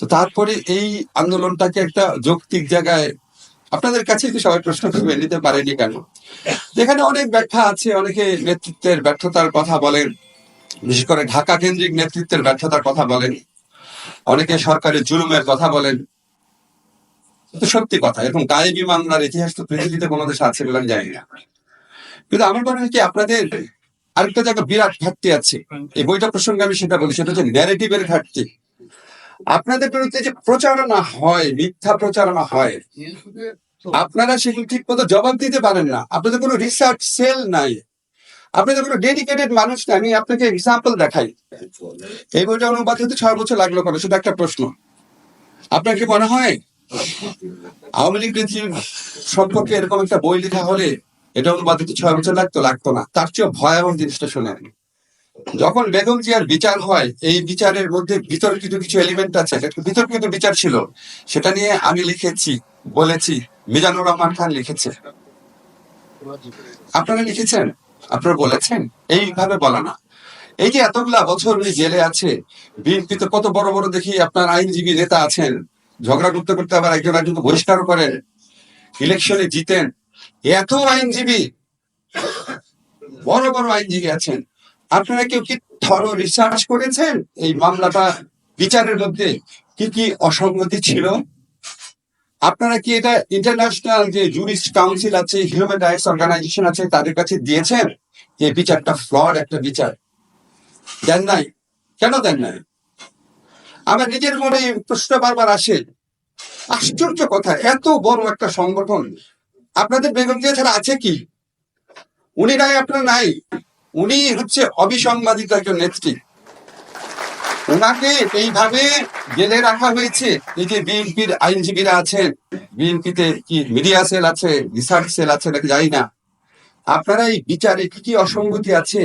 তো তারপরে এই আন্দোলনটাকে একটা যৌক্তিক জায়গায়, আপনাদের কাছে কি সবাই প্রশ্ন করবে, নিতে পারেনি কেন? যেখানে অনেক ব্যাখ্যা আছে, অনেকে নেতৃত্বের ব্যর্থতার কথা বলেন, বিশেষ করে ঢাকা কেন্দ্রিক নেতৃত্বের ব্যর্থতার কথা বলেন, অনেকে সরকারের জুলুমের কথা বলেন। তো সত্যি কথা, এরকম গায়েবী মামলার ইতিহাস তো পৃথিবীতে কোনো দেশে আছে বলে আমি জানি না। কিন্তু আমার মনে হয় কি, আপনাদের আরেকটা জায়গা বিরাট ঘাটতি আছে। এই বইটা প্রসঙ্গে আমি সেটা বলি, সেটা হচ্ছে ন্যারেটিভের ঘাটতি। আপনাদের বিরুদ্ধে যে প্রচারণা হয়, মিথ্যা প্রচারণা হয়, আপনারা সেগুলো ঠিক মতো জবাব দিতে পারেন না। আপনাদের কোনো রিসার্চ সেল নাই। আপনাদের কোনো ডেডিকেটেড মানুষ নাই। আমি আপনাকে এক্সাম্পল দেখাই। এই বইটা অনুবাদ হতে ছয় বছর লাগল করে শুধু একটা প্রশ্ন। আপনার কি মনে হয়? আওয়ামী লীগ সম্পর্কে এরকম একটা বই লেখা হলে এটা অনুবাদ হতে ছয় বছর লাগতো লাগতো না। তার চেয়ে ভয়াবহ জিনিসটা শোনেন। যখন বেগম জিয়ার বিচার হয়, এই বিচারের মধ্যে বিতর্কিত কিছু এলিমেন্ট আছে। বিতর্কিত বিচার ছিল। সেটা নিয়ে আমি লিখেছি, বলেছি, মিজানুর রহমান খান লিখেছে। আপনারা লিখেছেন? আপনারা বলেছেন? এইভাবে বলা না। এই যে এতগুলা বছর উনি জেলে আছে বিএনপিতে কত বড় বড় দেখি আপনার আইনজীবী নেতা আছেন, ঝগড়া করতে করতে আবার একজন একজনকে বহিষ্কার করেন ইলেকশনে জিতেন। এত আইনজীবী, বড় বড় আইনজীবী আছেন। আপনারা কেউ কি থর রিসার্চ করেছেন? এই মামলাটা বিচারের মধ্যে কি কি অসঙ্গতি ছিল? আপনারা কি এটা ইন্টারন্যাশনাল যে জুরিস্ট কাউন্সিল আছে হিউম্যান রাইটস অর্গানাইজেশন আছে, তাদের কাছে দিয়েছেন যে বিচারটা ফ্লড একটা বিচার? দেন নাই। কেন দেন নাই? আমার নিজের মনে প্রশ্ন বারবার আসে। আশ্চর্য কথা, এত বড় একটা সংগঠন। আপনাদের বেগম জিয়া ছাড়া আছে কি? উনি নাই আপনার নাই। উনি হচ্ছে অবিসংবাদিত একজন নেত্রী। ওনাকে এইভাবে জেলে রাখা হয়েছে। এই যে বিএনপির আইনজীবীরা আছেন বিএনপিতে কি মিডিয়া সেল আছে, রিসার্চ সেল আছে নাকি জানি না। আপনারা এই বিচারে কি কি অসঙ্গতি আছে,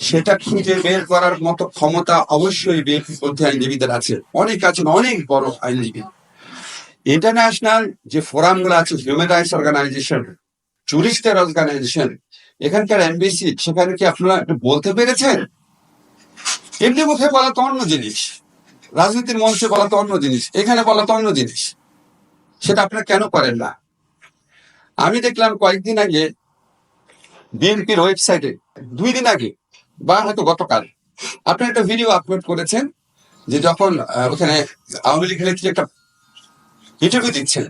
সেটা খুঁজে বের করার মতো ক্ষমতা অবশ্যই বিএনপি মধ্যে আইনজীবীদের আছে। অনেক আছেন, অনেক বড় আইনজীবী। ইন্টারন্যাশনাল যে ফোরামগুলো আছে হিউম্যান রাইটস অর্গানাইজেশন টুরিস্টের অর্গানাইজেশন এখানকার এমবিসি সেখানে কি আপনারা একটু বলতে পেরেছেন? এমনি মুখে বলা তো অন্য জিনিস। রাজনীতির মঞ্চে বলা তো অন্য জিনিস, এখানে বলা তো অন্য জিনিস। সেটা আপনারা কেন করেন না? আমি দেখলাম কয়েকদিন আগে বিএনপির ওয়েবসাইটে, দুই দিন আগে, বা হয়তো গতকাল আপনি একটা ভিডিও আপলোড করেছেন, যে যখন ওখানে আওয়ামী লীগ নেত্রী একটা ইন্টারভিউ দিচ্ছেন,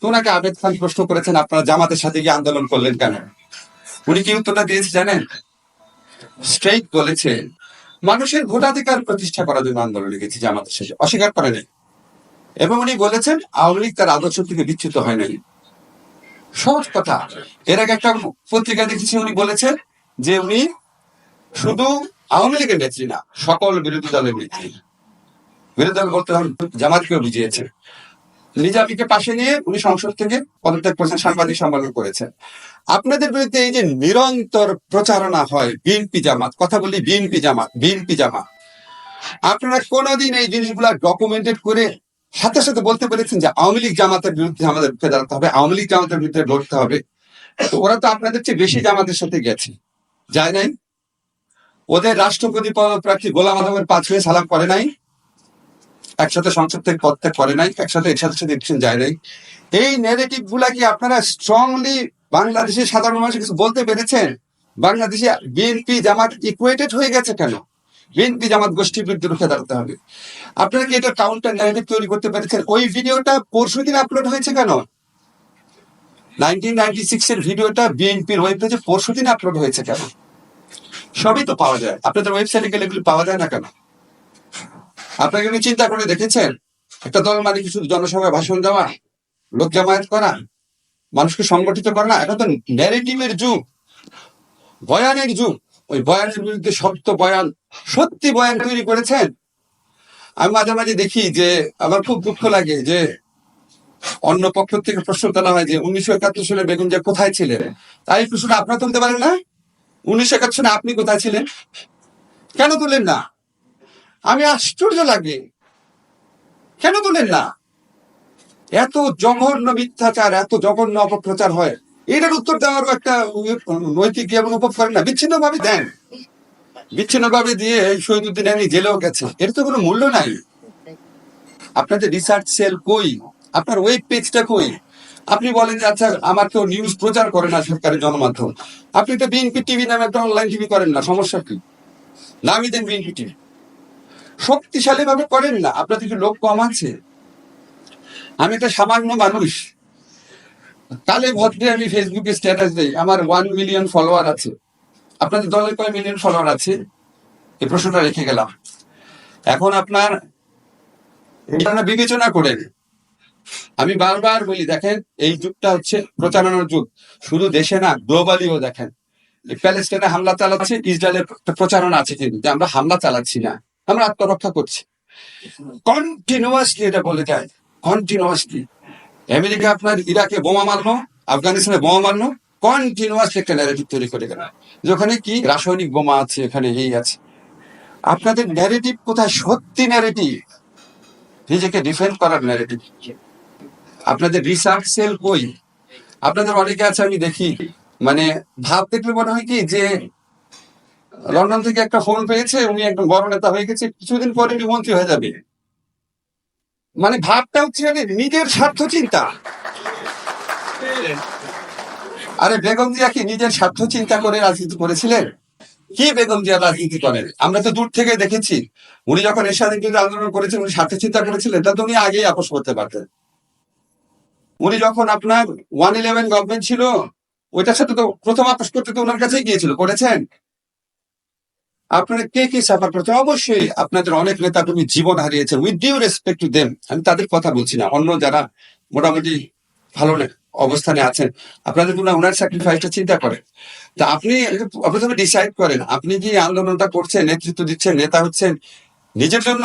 তো ওনাকে আবেদ খান প্রশ্ন করেছেন, আপনারা জামাতের সাথে গিয়ে আন্দোলন করলেন কেন? উনি কি উত্তরটা দিয়েছে জানেন? স্ট্রেইট বলেছে, মানুষের ভোটাধিকার প্রতিষ্ঠা করার জন্য আন্দোলন গেছি জামাতের সাথে অস্বীকার করে নাই। এবং উনি বলেছেন, আওয়ামী লীগ তার আদর্শ থেকে বিচ্যুত হয় নাই। সহজ কথা। এর আগে একটা পত্রিকা দেখেছি, উনি বলেছেন যে উনি শুধু আওয়ামী লীগের নেত্রী না, সকল বিরোধী দলের নেত্রী। বিরোধী দল বলতে জামাতকেও বুঝিয়েছে। নিজামীকে পাশে নিয়ে উনি সংসদ থেকে পদত্যাগ করেছেন, সাংবাদিক সম্মেলন করেছেন। আপনাদের বিরুদ্ধে এই যে নিরন্তর প্রচারণা হয়, বিএনপি জামাত, কথা বলি বিএনপি জামাত বিএনপি জামাত। আপনারা কোনোদিন এই জিনিসগুলা ডকুমেন্টেড করে সাথে সাথে বলতে পেরেছেন যে আওয়ামী লীগ জামাতের বিরুদ্ধে আমাদের রুখে দাঁড়াতে হবে, আওয়ামী লীগ জামাতের বিরুদ্ধে লড়তে হবে। ওরা তো আপনাদের চেয়ে বেশি জামাতের সাথে গেছে। যায় নাই? ওদের রাষ্ট্রপতি প্রার্থী গোলাম আদমের পাঁচ হয়ে সালাম করে নাই? একসাথে সংসদ থেকে পদত্যাগ করে নাই, একসাথে এর সাথে ইলেকশন যায় নাই। এই নেগেটিভগুলা কি আপনারা স্ট্রংলি বাংলাদেশের সাধারণ মানুষ কিছু বলতে পেরেছেন? বাংলাদেশে বিএনপি জামাত ইকুয়েটেড হয়ে গেছে কেন? বিএনপি জামাত গোষ্ঠীর বিরুদ্ধে রুখে দাঁড়াতে হবে। আপনারা কি এটা কাউন্টার ন্যারেটিভ তৈরি করতে পেরেছেন? ওই ভিডিওটা পরশু দিন আপলোড হয়েছে কেন? নাইনটিন নাইনটি সিক্স এর ভিডিওটা বিএনপির ওয়েব পরশু দিন আপলোড হয়েছে কেন? সবই তো পাওয়া যায়। আপনাদের ওয়েবসাইটে গেলে এগুলো পাওয়া যায় না কেন? আপনাকে কি চিন্তা করে দেখেছেন? একটা দল মানে কি শুধু জনসভায় ভাষণ দেওয়া, লোক জামায়াত করা, মানুষকে সংগঠিত করা না এখন তো ন্যারেটিভের যুগ। বয়ানের যুগ। ওই বয়ানের বিরুদ্ধে সত্য বয়ান, সত্যি বয়ান তৈরি করেছেন? আমি মাঝে মাঝে দেখি যে, আমার খুব দুঃখ লাগে যে, অন্য পক্ষ থেকে প্রশ্ন তোলা হয় যে, উনিশশো একাত্তর সালে বেগুন যে কোথায় ছিলেন? তাই প্রশ্নটা আপনারা তুলতে পারেন না? উনিশশো একাত্তর সালে আপনি কোথায় ছিলেন? কেন তুলেন না? আমি আশ্চর্য লাগে। কেন বলেন না? এত জঘন্য মিথ্যাচার, এত জঘন্য অপপ্রচার হয়। এটার উত্তর দেওয়ারও একটা নৈতিক এবং উপভোগ করেন না বিচ্ছিন্ন ভাবে দেন। বিচ্ছিন্ন ভাবে দিয়ে শহীদুদ্দিন আমি জেলেও গেছে। এর তো কোনো মূল্য নাই। আপনাদের রিসার্চ সেল কই? আপনার ওয়েব পেজটা কই? আপনি বলেন যে আচ্ছা আমার তো নিউজ প্রচার করে না সরকারের জনমাধ্যম। আপনি তো বিএনপি টিভি নামে একটা অনলাইন টিভি করেন না, সমস্যা কি? নামই দেন বিএনপি টিভি শক্তিশালী ভাবে করেন না। আপনার কিছু লোক কম আছে। আমি একটা সামান্য মানুষ। কালে ভদ্রে আমি ফেসবুকে স্ট্যাটাস দেই। আমার ওয়ান মিলিয়ন ফলোয়ার আছে। আপনাদের দলের কয় মিলিয়ন ফলোয়ার আছে? এই প্রশ্নটা রেখে গেলাম। এখন আপনার এটা বিবেচনা করেন আমি বারবার বলি, দেখেন, এই যুগটা হচ্ছে প্রচারণার যুগ। শুধু দেশে না গ্লোবালিও দেখেন। প্যালেস্টাইনে হামলা চালাচ্ছে, ইসরায়েলের প্রচারণা আছে কিন্তু। আমরা হামলা চালাচ্ছি না। আমরা আত্মরক্ষা করছি। কন্টিনিউয়াসলি এটা বলে যায় কন্টিনিউয়াসলি আমেরিকা আপনার ইরাকে বোমা মারলো, আফগানিস্তানে বোমা মারলো কন্টিনিউয়াসলি একটা ন্যারেটিভ তৈরি করে গেল। যে ওখানে কি? রাসায়নিক বোমা আছে, এখানে এই আছে। আপনাদের ন্যারেটিভ কোথায়? সত্যি ন্যারেটিভ নিজেকে ডিফেন্ড করার ন্যারেটিভ আপনাদের রিসার্চ সেল কই? আপনাদের অনেকে আছে, আমি দেখি। মানে ভাব দেখলে মনে হয় কি যে লন্ডন থেকে একটা ফোন পেয়েছে, উনি একদম বড় নেতা হয়ে গেছে, কিছুদিন পরে উনি মন্ত্রী হয়ে যাবে। মানে ভাবটা হচ্ছে নিজের স্বার্থ চিন্তা। আরে বেগম জিয়া কি নিজের স্বার্থ চিন্তা করে রাজনীতি করেছিলেন? কি বেগম জিয়া রাজনীতি করেন? আমরা তো দূর থেকে দেখেছি। উনি যখন এরশাদের বিরুদ্ধে আন্দোলন করেছেন, উনি স্বার্থ চিন্তা করেছিলেন, তা তো উনি আগেই আপোষ করতে পারতেন। উনি যখন আপনার ওয়ান ইলেভেন গভর্নমেন্ট ছিল, ওইটার সাথে তো প্রথম আপোষ করতে তো ওনার কাছেই গিয়েছিল, করেছেন? আপনারা কে কে সাফার করতে অবশ্যই আপনাদের অনেক নেতা কর্মী জীবন হারিয়েছেন with due respect to them আমি তাদের কথা বলছি না। অন্য যারা মোটামুটি ভালো অবস্থানে আছেন, আপনাদের জন্য ওনার স্যাক্রিফাইসটা চিন্তা করেন। তা আপনি প্রথমে ডিসাইড করেন। আপনি কি আন্দোলনটা করছেন, নেতৃত্ব দিচ্ছেন, নেতা হচ্ছেন নিজের জন্য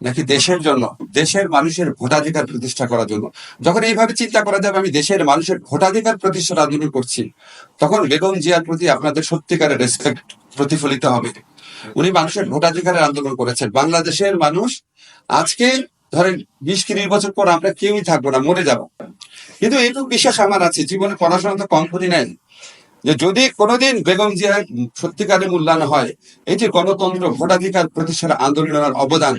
নাকি দেশের জন্য? দেশের মানুষের ভোটাধিকার প্রতিষ্ঠা করার জন্য। যখন এইভাবে চিন্তা করা যাবে, আমি দেশের মানুষের ভোটাধিকার প্রতিষ্ঠা আন্দোলন করছি, তখন বেগম জিয়ার প্রতি আপনাদের সত্যিকারের রেসপেক্ট প্রতিফলিত হবে। উনি মানুষের ভোটাধিকারের আন্দোলন করেছেন। বাংলাদেশের মানুষ আজকে ধরেন বিশ তিরিশ বছর পর আমরা কেউই থাকব না, মরে যাব। কিন্তু এইটুকু বিশ্বাস আমার আছে, জীবনে পড়াশোনা তো কম করি নাই। যে যদি কোনোদিন বেগম জিয়ার সত্যিকারের মূল্যায়ন হয় যে গণতন্ত্র ভোটাধিকার প্রতিষ্ঠার আন্দোলনের অবদান,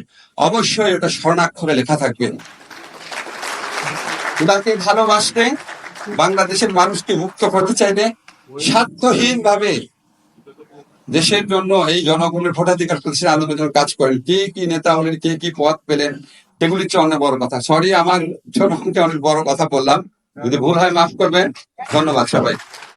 অবশ্যই এটা স্বর্ণাক্ষরে লেখা থাকবে। ওনাকে ভালোবাসতে বাংলাদেশের মানুষকে মুক্ত করতে চাইলে স্বার্থহীন ভাবে দেশের জন্য এই জনগণের ভোটাধিকার প্রতিষ্ঠান আন্দোলনের কাজ করেন। কে কি নেতা হলেন কে কি পথ পেলেন সেগুলি হচ্ছে অনেক বড় কথা। সরি আমার জনগণকে অনেক বড় কথা বললাম। যদি ভুল হয় মাফ করবেন। ধন্যবাদ সবাই